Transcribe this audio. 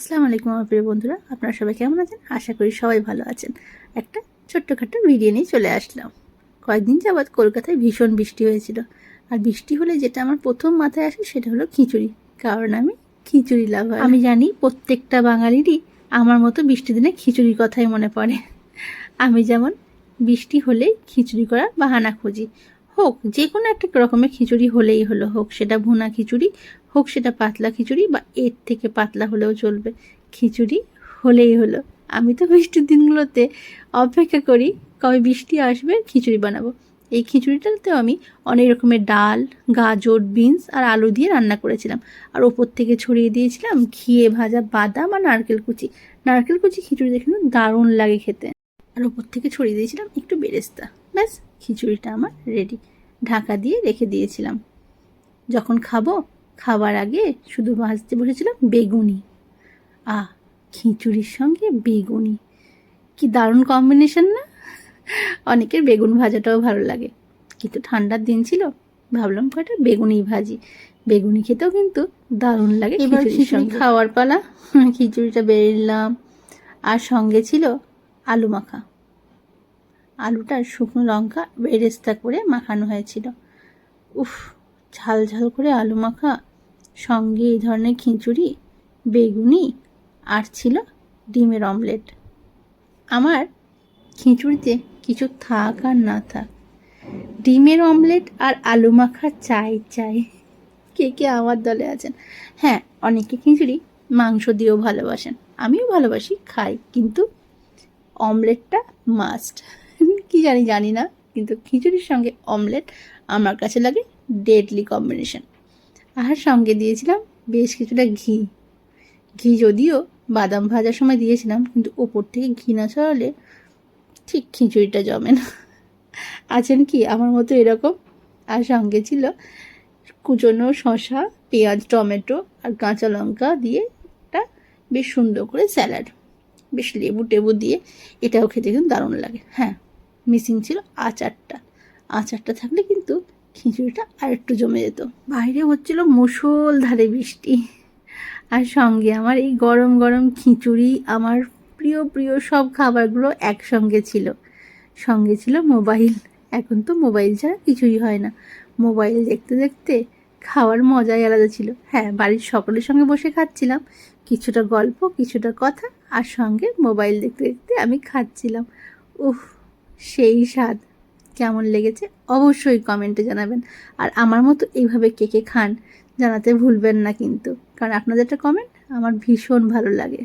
আসসালামু আলাইকুম আমার প্রিয় বন্ধুরা, আপনারা সবাই কেমন আছেন? আশা করি সবাই ভালো আছেন। একটা ছোট্টখাট্ট ভিডিও নিয়ে চলে আসলাম। কয়েকদিন যাবৎ কলকাতায় ভীষণ বৃষ্টি হয়েছিল। আর বৃষ্টি হলে যেটা আমার প্রথম মাথায় আসে সেটা হলো খিচুড়ি। কারণ আমি খিচুড়ি লাভার আমি জানি প্রত্যেকটা বাঙালিরই আমার মতো বৃষ্টি দিনে খিচুড়ির কথাই মনে পড়ে। আমি যেমন বৃষ্টি হলেই খিচুড়ি করার বাহানা খুঁজি। হোক যে কোনো একটা রকমের খিচুড়ি হলেই হলো হোক, সেটা ভুনা খিচুড়ি হোক সেটা পাতলা খিচুড়ি বা এর থেকে পাতলা হলেও চলবে। খিচুড়ি হলেই হলো। আমি তো বৃষ্টির দিনগুলোতে অপেক্ষা করি কবে বৃষ্টি আসবে খিচুড়ি বানাবো। এই খিচুড়িটাতেও আমি অনেক রকমের ডাল, গাজর, বিনস আর আলু দিয়ে রান্না করেছিলাম। আর ওপর থেকে ছড়িয়ে দিয়েছিলাম ঘিয়ে ভাজা বাদাম আর নারকেল কুচি। নারকেল কুচি খিচুড়ি দেখে দারুণ লাগে খেতে। আর ওপর থেকে ছড়িয়ে দিয়েছিলাম একটু বেরেস্তা। ব্যাস, খিচুড়িটা আমার রেডি ঢাকা দিয়ে রেখে দিয়েছিলাম। যখন খাব খাবার আগে শুধু ভাজতে বসেছিলাম বেগুনি। আ খিচুড়ির সঙ্গে বেগুনি। কি দারুণ কম্বিনেশন না? অনেকের বেগুন ভাজাটাও ভালো লাগে। কিন্তু ঠান্ডার দিন ছিল ভাবলাম কয়টা বেগুনি ভাজি। বেগুনি খেতেও কিন্তু দারুণ লাগে খিচুড়ির সঙ্গে। খাওয়ার পালা খিচুড়িটা বেরলাম আর সঙ্গে ছিল আলু মাখা। আলুটা শুকনো লঙ্কা বেরেস্তা করে মাখানো হয়েছিল। উফ ঝাল ঝাল করে আলু মাখা সঙ্গে এই ধরনের খিচুড়ি, বেগুনি আর ছিল ডিমের অমলেট। আমার খিচুড়িতে কিছু থাক আর না থাক। ডিমের অমলেট আর আলু মাখা চাই চাই। কে কে আমার দলে আছেন? হ্যাঁ অনেকে খিচুড়ি মাংস দিয়েও ভালোবাসেন। আমিও ভালোবাসি, খাই, কিন্তু অমলেটটা মাস্ট কি জানি জানি না, কিন্তু খিচুড়ির সঙ্গে অমলেট আমার কাছে লাগে ডেডলি কম্বিনেশন আর সঙ্গে দিয়েছিলাম বেশ কিছুটা ঘি। ঘি যদিও বাদাম ভাজার সময় দিয়েছিলাম, কিন্তু ওপর থেকে ঘি না ছড়ালে ঠিক খিচুড়িটা জমে না। আছেন কি? আমার মতো এরকম। আর সঙ্গে ছিল কুচনো শশা পেঁয়াজ, টমেটো আর কাঁচা লঙ্কা দিয়ে একটা বেশ সুন্দর করে স্যালাড। বেশ লেবু টেবু দিয়ে এটাও খেতে কিন্তু দারুণ লাগে। হ্যাঁ মিসিং ছিল আচারটা। আচারটা থাকলে কিন্তু খিচুড়িটা আর একটু জমে যেত। বাইরে হচ্ছিল মুষলধারে বৃষ্টি। আর সঙ্গে আমার এই গরম গরম খিচুড়ি, আমার প্রিয় প্রিয় সব খাবারগুলো একসঙ্গে ছিল। সঙ্গে ছিল মোবাইল। এখন তো মোবাইল ছাড়া কিছুই হয় না। মোবাইল দেখতে দেখতে খাওয়ার মজাই আলাদা ছিল। হ্যাঁ বাড়ির সকলের সঙ্গে বসে খাচ্ছিলাম। কিছুটা গল্প, কিছুটা কথা, আর সঙ্গে মোবাইল দেখতে দেখতে আমি খাচ্ছিলাম। উফ, সেই স্বাদ। কেমন লেগেছে অবশ্যই কমেন্টে জানাবেন। আর আমার মতো এইভাবে কে কে খান জানাতে ভুলবেন না কিন্তু। কারণ আপনাদের একটা কমেন্ট আমার ভীষণ ভালো লাগে।